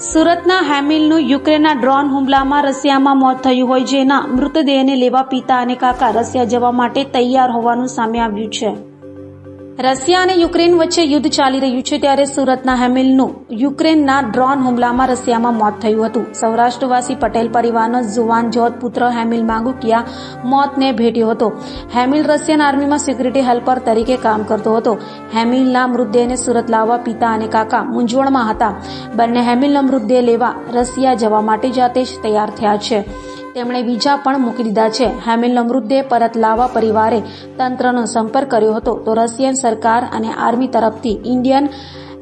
સુરતના હેમિલનું યુક્રેનના ડ્રોન હુમલામાં રશિયામાં મોત થયું હોય જેના મૃતદેહને લેવા પિતા અને કાકા રશિયા જવા માટે તૈયાર હોવાનું સામે આવ્યું છે. રશિયા અને યુક્રેન વચ્ચે યુદ્ધ ચાલી રહ્યું છે ત્યારે સુરતના હેમિલનું યુક્રેનના ડ્રોન હુમલામાં રશિયામાં મોત થયું હતું. સૌરાષ્ટ્રવાસી પટેલ પરિવારનો જુવાન જોત પુત્ર હેમિલ માંગુકિયા મોતને ભેટ્યો હતો. હેમિલ રશિયન આર્મીમાં સિક્યુરિટી હેલ્પર તરીકે કામ કરતો હતો. હેમિલના મૃતદેહને સુરત લાવવા પિતા અને કાકા મૂંઝવણમાં હતા. બંને હેમિલનો મૃતદેહ લેવા રશિયા જવા માટે જાતે જ તૈયાર થયા છે. તેમણે બીજા પણ મૂકી દીધા છે. હેમિલનો મૃતદેહ પરત લાવવા પરિવારે તંત્રનો સંપર્ક કર્યો હતો. તો રશિયન સરકાર અને આર્મી તરફથી ઇન્ડિયન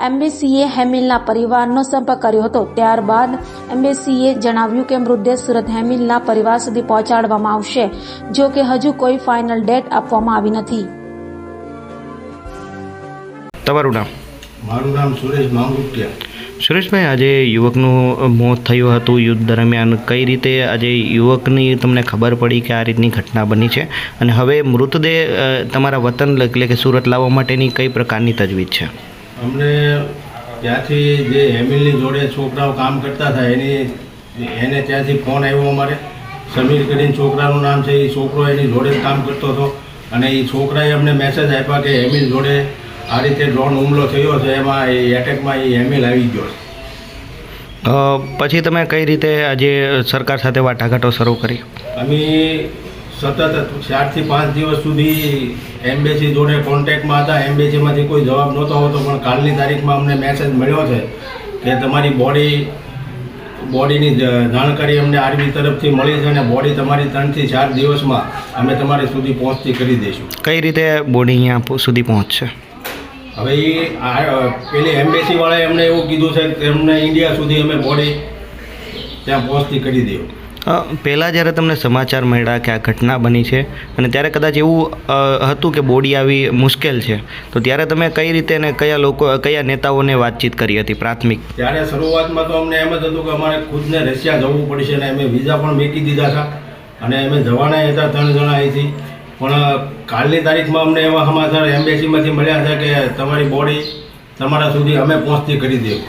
એમ્બેસીએ હેમિલના પરિવારનો સંપર્ક કર્યો હતો. ત્યારબાદ એમ્બેસીએ જણાવ્યું કે મૃતદેહ સુરત હેમિલના પરિવાર સુધી પહોંચાડવામાં આવશે જો કે હજુ કોઈ ફાઇનલ ડેટ આપવામાં આવી નથી. તમારું નામ? મારું નામ સુરેશ માંગુટિયા. સુરેશભાઈ, આજે યુવકનું મોત થયું હતું. યુદ્ધ દરમિયાન કઈ રીતે આજે યુવકની તમને ખબર પડી કે આ રીતની ઘટના બની છે? અને હવે મૃતદેહ તમારા વતન એટલે કે સુરત લાવવા માટેની કઈ પ્રકારની તજવીજ છે? અમને ત્યાંથી જે હેમિલની જોડે છોકરાઓ કામ કરતા હતા, એની, એને ત્યાંથી ફોન આવ્યો અમારે. સમીર કરીને છોકરાનું નામ છે, એ છોકરો એની જોડે કામ કરતો હતો. અને એ છોકરાએ અમને મેસેજ આપ્યા કે હેમિલ જોડે આ રીતે ડ્રોન હુમલો થયો છે એમાં એ એટેકમાં એ એમએલ આવી ગયો છે. પછી તમે કઈ રીતે આજે સરકાર સાથે વાટાઘાટો શરૂ કરી? અમે સતત ચારથી પાંચ દિવસ સુધી એમ્બેસી જોડે કોન્ટેક્ટમાં હતા. એમ્બેસીમાંથી કોઈ જવાબ નહોતો આવતો પણ કાલની તારીખમાં અમને મેસેજ મળ્યો છે કે તમારી બોડી બોડીની જાણકારી અમને આર્મી તરફથી મળી છે અને બોડી તમારી ત્રણથી ચાર દિવસમાં અમે તમારી સુધી પહોંચતી કરી દઈશું. કઈ રીતે બોડી અહીંયા સુધી પહોંચશે? હવે એ પેલી એમ્બેસીવાળાએ અમને એવું કીધું છે કે અમને ઇન્ડિયા સુધી અમે બોડી ત્યાં પહોંચતી કરી દઈએ પહેલાં જ્યારે તમને સમાચાર મળ્યા કે આ ઘટના બની છે અને ત્યારે કદાચ એવું હતું કે બોડી આવી મુશ્કેલ છે તો ત્યારે તમે કઈ રીતે અને કયા લોકો કયા નેતાઓને વાતચીત કરી હતી પ્રાથમિક? ત્યારે શરૂઆતમાં તો અમને એમ જ હતું કે અમારે ખુદને રશિયા જવું પડશે અને અમે વિઝા પણ મેકી દીધા હતા અને અમે જવાના હતા ત્રણ જણા અહીંથી. પણ કાલની તારીખમાં અમને એવા સમાચાર એમ્બેસીમાંથી મળ્યા છે કે તમારી બોડી તમારા સુધી અમે પહોંચતી કરી દેવું.